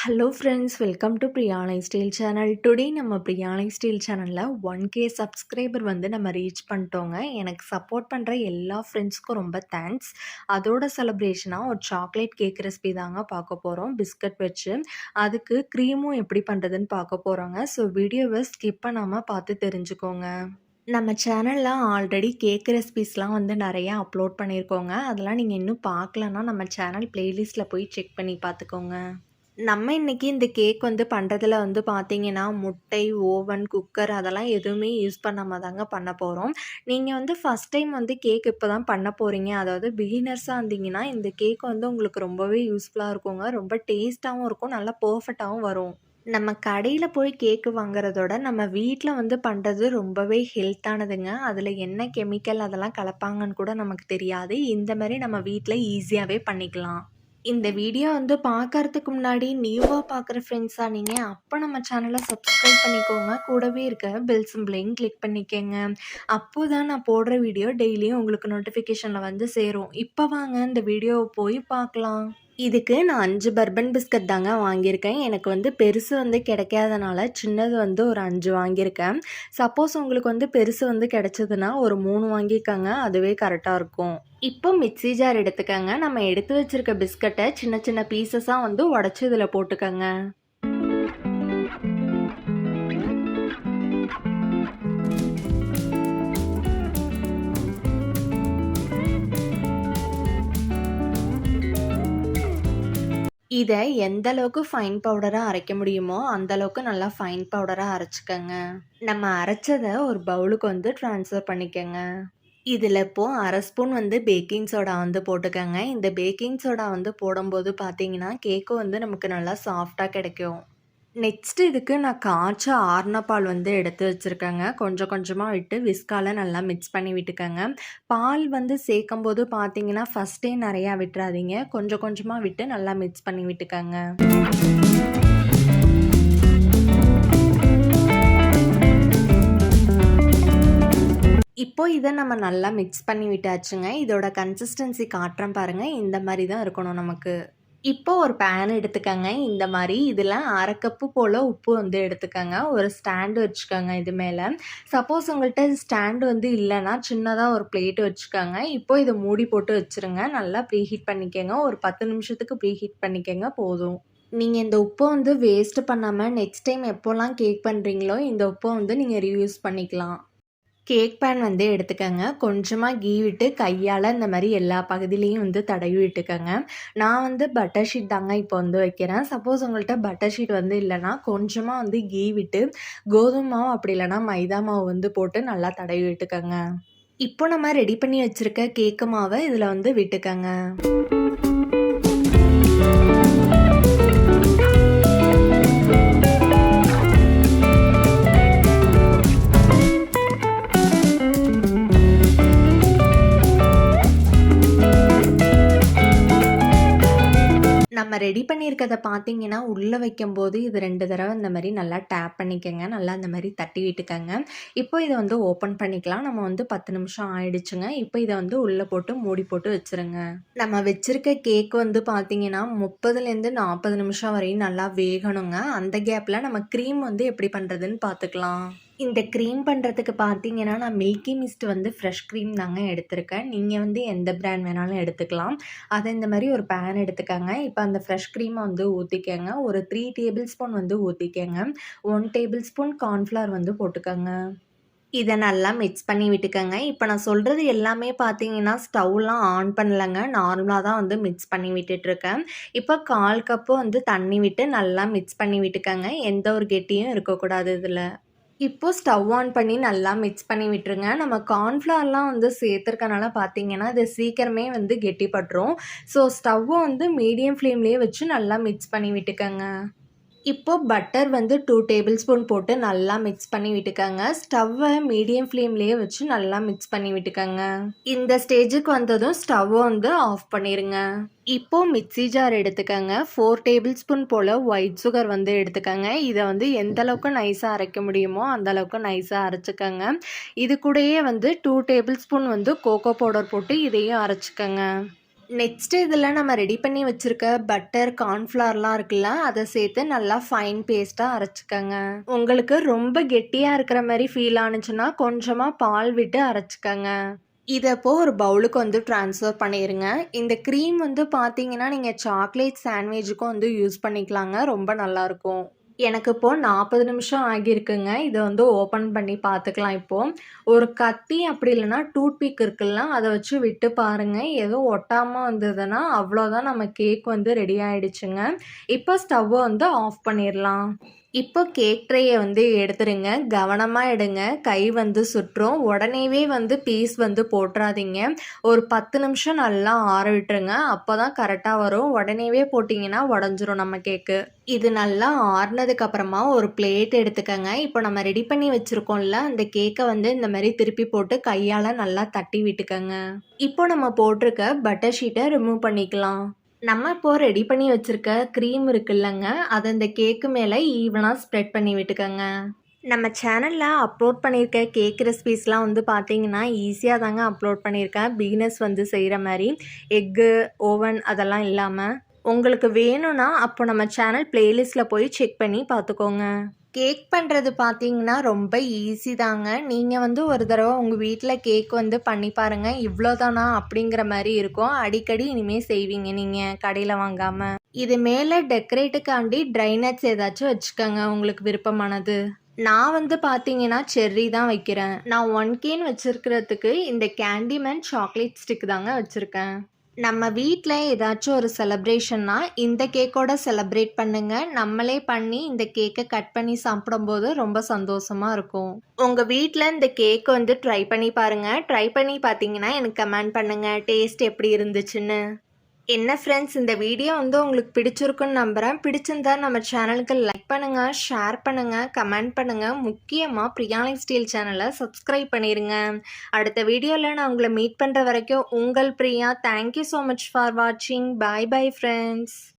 Hello friends welcome to biryani style channel today நம்ம biryani style சேனலில் one K subscriber வந்து நம்ம ரீச் பண்ணிட்டோங்க. எனக்கு சப்போர்ட் பண்ணுற எல்லா ஃப்ரெண்ட்ஸ்க்கும் ரொம்ப தேங்க்ஸ் அதோட செலப்ரேஷனாக ஒரு சாக்லேட் கேக் ரெசிபி தாங்க பார்க்க போகிறோம் பிஸ்கட் வச்சு. அதுக்கு க்ரீமும் எப்படி பண்ணுறதுன்னு பார்க்க போகிறோங்க ஸோ வீடியோவை ஸ்கிப் பண்ணாமல் பார்த்து தெரிஞ்சுக்கோங்க. நம்ம சேனலில் ஆல்ரெடி கேக் ரெசிபிஸ்லாம் வந்து நிறையா அப்லோட் பண்ணியிருக்கோங்க அதெல்லாம் நீங்கள் இன்னும் பார்க்கலன்னா நம்ம சேனல் ப்ளேலிஸ்ட்டில் போய் செக் பண்ணி பார்த்துக்கோங்க. நம்ம இன்னைக்கு இந்த கேக் வந்து பண்ணுறதுல வந்து பார்த்தீங்கன்னா முட்டை ஓவன் குக்கர் அதெல்லாம் எதுவுமே யூஸ் பண்ணாமல் தாங்க பண்ண போகிறோம் நீங்கள் வந்து ஃபஸ்ட் டைம் வந்து கேக் இப்போ தான் பண்ண போகிறீங்க அதாவது பிகினர்ஸாக இருந்தீங்கன்னா இந்த கேக் வந்து உங்களுக்கு ரொம்பவே யூஸ்ஃபுல்லாக இருக்குங்க. ரொம்ப டேஸ்ட்டாகவும் இருக்கும். நல்லா பர்ஃபெக்டாகவும் வரும். நம்ம கடையில் போய் கேக்கு வாங்குறதோட நம்ம வீட்டில் வந்து பண்ணுறது ரொம்பவே ஹெல்த்தானதுங்க அதில் என்ன கெமிக்கல் அதெல்லாம் கலப்பாங்கன்னு கூட நமக்கு தெரியாது. இந்த மாதிரி நம்ம வீட்டில் ஈஸியாகவே பண்ணிக்கலாம். இந்த வீடியோ வந்து பார்க்கறதுக்கு முன்னாடி நியூவாக பார்க்குற ஃப்ரெண்ட்ஸாக நீங்கள் அப்போ நம்ம சேனலை சப்ஸ்கிரைப் பண்ணிக்கோங்க. கூடவே இருக்க பெல் சிம்பிளையும் கிளிக் பண்ணிக்கோங்க. அப்போ தான் நான் போடுற வீடியோ டெய்லியும் உங்களுக்கு நோட்டிஃபிகேஷனில் வந்து சேரும். இப்போ வாங்க இந்த வீடியோவை போய் பார்க்கலாம் இதுக்கு நான் அஞ்சு பர்பன் பிஸ்கட் தாங்க வாங்கியிருக்கேன். எனக்கு வந்து பெருசு வந்து கிடைக்காதனால சின்னது வந்து ஒரு அஞ்சு வாங்கியிருக்கேன். சப்போஸ் உங்களுக்கு வந்து பெருசு வந்து கிடைச்சதுன்னா ஒரு மூணு வாங்கிக்கோங்க. அதுவே கரெக்டாக இருக்கும். இப்போ மிக்ஸி ஜார் எடுத்துக்கோங்க. நம்ம எடுத்து வச்சிருக்க பிஸ்கட்டை சின்ன சின்ன பீசஸாக வந்து உடச்சி இதில் போட்டுக்கோங்க. இதை எந்த அளவுக்கு ஃபைன் பவுடராக அரைக்க முடியுமோ அந்த அளவுக்கு நல்லா ஃபைன் பவுடராக அரைச்சிக்கோங்க. நம்ம அரைச்சதை ஒரு பவுலுக்கு வந்து ட்ரான்ஸ்ஃபர் பண்ணிக்கோங்க. இதில் இப்போது அரை ஸ்பூன் வந்து பேக்கிங் சோடா வந்து போட்டுக்கோங்க. இந்த பேக்கிங் சோடா வந்து போடும்போது பார்த்தீங்கன்னா கேக்கு வந்து நமக்கு நல்லா சாஃப்டாக கிடைக்கும். நெக்ஸ்ட் இதுக்கு நான் காய்ச்ச ஆர்னப்பால் பால் வந்து எடுத்து வச்சுருக்கேங்க. கொஞ்சம் கொஞ்சமாக விட்டு விஸ்கால நல்லா மிக்ஸ் பண்ணி விட்டுக்கோங்க. பால் வந்து சேர்க்கும் போது பார்த்தீங்கன்னா ஃபஸ்ட்டே நிறையா விட்டுறாதீங்க. கொஞ்சம் கொஞ்சமாக விட்டு நல்லா மிக்ஸ் பண்ணி விட்டுக்கோங்க. இப்போ இதை நம்ம நல்லா மிக்ஸ் பண்ணி விட்டாச்சுங்க. இதோட கன்சிஸ்டன்சி காட்டுறேன் பாருங்கள் இந்த மாதிரி தான் இருக்கணும் நமக்கு. இப்போ ஒரு பேன் எடுத்துக்கங்க. இந்த மாதிரி இதில் அரை கப்பு போல் உப்பு வந்து எடுத்துக்கோங்க. ஒரு ஸ்டாண்டு வச்சுக்கோங்க இது மேலே. சப்போஸ் உங்கள்கிட்ட ஸ்டாண்டு வந்து இல்லைன்னா சின்னதாக ஒரு பிளேட்டு வச்சுக்கோங்க. இப்போ இதை மூடி போட்டு வச்சுருங்க. நல்லா ப்ரீ ஹீட் பண்ணிக்கோங்க. ஒரு பத்து நிமிஷத்துக்கு ப்ரீ ஹீட் பண்ணிக்கோங்க. போதும். நீங்கள் இந்த உப்பை வந்து வேஸ்ட்டு பண்ணாமல் நெக்ஸ்ட் டைம் எப்போல்லாம் கேக் பண்ணுறீங்களோ இந்த உப்பை வந்து நீங்கள் ரியூஸ் பண்ணிக்கலாம். கேக் பேன் வந்து எடுத்துக்கோங்க. கொஞ்சமாக கீ விட்டு கையால் இந்த மாதிரி எல்லா பகுதியிலையும் வந்து தடவி விட்டுக்கோங்க. நான் வந்து பட்டர் ஷீட் தாங்க இப்போ வந்து வைக்கிறேன். சப்போஸ் உங்கள்கிட்ட பட்டர் ஷீட் வந்து இல்லைன்னா கொஞ்சமாக வந்து கீ விட்டு கோதுமை மாவு அப்படி இல்லைனா மைதா மாவு வந்து போட்டு நல்லா தடவி விட்டுக்கோங்க. இப்போ நம்ம ரெடி பண்ணி வச்சுருக்க கேக்கு மாவை இதில் வந்து விட்டுக்கோங்க. நம்ம ரெடி பண்ணியிருக்கதை பார்த்தீங்கன்னா உள்ளே வைக்கும்போது இது ரெண்டு தடவை இந்த மாதிரி நல்லா டேப் பண்ணிக்கோங்க. நல்லா இந்த மாதிரி தட்டி விட்டுக்கோங்க. இப்போ இதை வந்து ஓப்பன் பண்ணிக்கலாம். நம்ம வந்து பத்து நிமிஷம் ஆயிடுச்சுங்க. இப்போ இதை வந்து உள்ளே போட்டு மூடி போட்டு வச்சுருங்க. நம்ம வச்சுருக்க கேக் வந்து பார்த்தீங்கன்னா முப்பதுலேருந்து நாற்பது நிமிஷம் வரையும் நல்லா வேகணுங்க. அந்த கேப்பில் நம்ம க்ரீம் வந்து எப்படி பண்ணுறதுன்னு பார்த்துக்கலாம் இந்த க்ரீம் பண்ணுறதுக்கு பார்த்தீங்கன்னா நான் மில்கி மிஸ்ட் வந்து ஃப்ரெஷ் க்ரீம் தாங்க எடுத்திருக்கேன். நீங்கள் வந்து எந்த ப்ராண்ட் வேணாலும் எடுத்துக்கலாம். அதை இந்த மாதிரி ஒரு பேன் எடுத்துக்கோங்க. இப்போ அந்த ஃப்ரெஷ் க்ரீமை வந்து ஊற்றிக்கங்க ஒரு த்ரீ டேபிள் ஸ்பூன் வந்து ஊற்றிக்கங்க ஒன் டேபிள் ஸ்பூன் கார்ன்ஃப்ளவர் வந்து போட்டுக்கோங்க. இதை நல்லா மிக்ஸ் பண்ணி விட்டுக்கோங்க. இப்போ நான் சொல்கிறது எல்லாமே பார்த்தீங்கன்னா ஸ்டவ்லாம் ஆன் பண்ணலைங்க. நார்மலாக தான் வந்து மிக்ஸ் பண்ணி விட்டுட்ருக்கேன். இப்போ கால் கப்பு வந்து தண்ணி விட்டு நல்லா மிக்ஸ் பண்ணி விட்டுக்கோங்க. எந்த ஒரு கெட்டியும் இருக்கக்கூடாது இதில். இப்போது ஸ்டவ் ஆன் பண்ணி நல்லா மிக்ஸ் பண்ணி விட்டுருங்க. நம்ம கார்ன்ஃப்ளவர்லாம் வந்து சேர்த்துருக்கனால பார்த்தீங்கன்னா இது சீக்கிரமே வந்து கெட்டிப்பட்டுரும். ஸோ ஸ்டவ்வை வந்து மீடியம் ஃப்ளேம்லேயே வச்சு நல்லா மிக்ஸ் பண்ணி விட்டுக்கோங்க. இப்போ பட்டர் வந்து டூ டேபிள் ஸ்பூன் போட்டு நல்லா மிக்ஸ் பண்ணி விட்டுக்கோங்க. ஸ்டவ்வை மீடியம் ஃப்ளேம்லேயே வச்சு நல்லா மிக்ஸ் பண்ணி விட்டுக்கோங்க. இந்த ஸ்டேஜுக்கு வந்ததும் ஸ்டவ்வை வந்து ஆஃப் பண்ணிடுங்க இப்போ மிக்ஸி ஜார் எடுத்துக்கோங்க. ஃபோர் டேபிள் ஸ்பூன் போல் ஒயிட் சுகர் வந்து எடுத்துக்கோங்க. இதை வந்து எந்த அளவுக்கு நைஸாக அரைக்க முடியுமோ அந்த அளவுக்கு நைஸாக அரைச்சிக்கோங்க. இது கூடயே வந்து டூ டேபிள் ஸ்பூன் வந்து கோகோ பவுடர் போட்டு இதையும் அரைச்சிக்கோங்க. நெக்ஸ்ட் இதில் நம்ம ரெடி பண்ணி வச்சுருக்க பட்டர் கார்ன்ஃப்ளவர்லாம் இருக்குல்ல அதை சேர்த்து நல்லா ஃபைன் பேஸ்ட்டாக அரைச்சிக்கோங்க. உங்களுக்கு ரொம்ப கெட்டியாக இருக்கிற மாதிரி ஃபீல் ஆனிச்சுன்னா கொஞ்சமாக பால் விட்டு அரைச்சிக்கோங்க. இதப்போ ஒரு பவுலுக்கு வந்து ட்ரான்ஸ்ஃபர் பண்ணிடுங்க இந்த க்ரீம் வந்து பார்த்தீங்கன்னா நீங்கள் சாக்லேட் சாண்ட்விச்சுக்கும் வந்து யூஸ் பண்ணிக்கலாங்க. ரொம்ப நல்லாயிருக்கும் எனக்கு இப்போ நாற்பது நிமிஷம் ஆகியிருக்குங்க. இதை வந்து ஓப்பன் பண்ணி பார்த்துக்கலாம் இப்போது ஒரு கத்தி அப்படி இல்லைன்னா டூத்பிக் இருக்குல்ல அதை வச்சு விட்டு பாருங்கள் எதுவும் ஒட்டாமல் வந்ததுன்னா அவ்வளோதான் நம்ம கேக் வந்து ரெடி ஆகிடுச்சுங்க இப்போ ஸ்டவ்வை வந்து ஆஃப் பண்ணிடலாம் இப்போ கேக் ட்ரேயை வந்து எடுத்துருங்க. கவனமாக எடுங்க. கை வந்து சுற்றும். உடனேவே வந்து பீஸ் வந்து போட்டுறாதீங்க. ஒரு பத்து நிமிஷம் நல்லா ஆற விட்டுருங்க. அப்போ தான் கரெக்டாக வரும். உடனேவே போட்டிங்கன்னா உடஞ்சிரும் நம்ம கேக்கு இது நல்லா ஆறுனதுக்கு அப்புறமா ஒரு பிளேட் எடுத்துக்கங்க. இப்போ நம்ம ரெடி பண்ணி வச்சுருக்கோம்ல அந்த கேக்கை வந்து இந்த மாதிரி திருப்பி போட்டு கையால் நல்லா தட்டி விட்டுக்கங்க. இப்போ நம்ம போட்டிருக்க பட்டர் ஷீட்டை ரிமூவ் பண்ணிக்கலாம். நம்ம இப்போ ரெடி பண்ணி வச்சிருக்க க்ரீம் இருக்குல்லங்க. அதை இந்த கேக்கு மேலே ஈவனாக ஸ்ப்ரெட் பண்ணி விட்டுக்கோங்க. நம்ம சேனலில் அப்லோட் பண்ணியிருக்க கேக் ரெசிபீஸ்லாம் வந்து பார்த்தீங்கன்னா ஈஸியாக தாங்க அப்லோட் பண்ணியிருக்கேன் பிகினர்ஸ் வந்து செய்கிற மாதிரி எக்கு ஓவன் அதெல்லாம் இல்லாமல் உங்களுக்கு வேணும்னா அப்போ நம்ம சேனல் பிளேலிஸ்ட்டில் போய் செக் பண்ணி பார்த்துக்கோங்க கேக் பண்ணுறது பார்த்தீங்கன்னா ரொம்ப ஈஸி தாங்க. நீங்கள் வந்து ஒரு தடவை உங்கள் வீட்டில் கேக் வந்து பண்ணி பாருங்கள் இவ்வளோதானா அப்படிங்கிற மாதிரி இருக்கும். அடிக்கடி இனிமேல் செய்வீங்க நீங்கள் கடையில் வாங்காமல் இது மேலே டெக்கரேட்டுக்காண்டி ட்ரை நட்ஸ் ஏதாச்சும் வச்சுக்கோங்க உங்களுக்கு விருப்பமானது. நான் வந்து பார்த்தீங்கன்னா செர்ரி தான் வைக்கிறேன். நான் ஒன் கேன் வச்சுருக்கிறதுக்கு இந்த கேண்டிமேன் சாக்லேட் ஸ்டிக் தாங்க வச்சுருக்கேன். நம்ம வீட்டில் ஏதாச்சும் ஒரு செலப்ரேஷன்னா இந்த கேக்கோட செலப்ரேட் பண்ணுங்க. நம்மளே பண்ணி இந்த கேக்கை கட் பண்ணி சாப்பிடும்போது ரொம்ப சந்தோஷமாக இருக்கும். உங்கள் வீட்டில் இந்த கேக் வந்து ட்ரை பண்ணி பாருங்கள் ட்ரை பண்ணி பார்த்தீங்கன்னா எனக்கு கமெண்ட் பண்ணுங்கள் டேஸ்ட் எப்படி இருந்துச்சுன்னு. என்ன ஃப்ரெண்ட்ஸ் இந்த வீடியோ வந்து உங்களுக்கு பிடிச்சிருக்குன்னு நம்புகிறேன் பிடிச்சிருந்தா நம்ம சேனலுக்கு லைக் பண்ணுங்கள் ஷேர் பண்ணுங்கள் கமெண்ட் பண்ணுங்கள் முக்கியமாக பிரியாணி ஸ்டீல் சேனலை சப்ஸ்கிரைப் பண்ணிடுங்க அடுத்த வீடியோவில் நான் உங்களை மீட் பண்ணுற வரைக்கும் உங்கள் Priya. Thank you so much for வாட்சிங் பாய் பை ஃப்ரெண்ட்ஸ்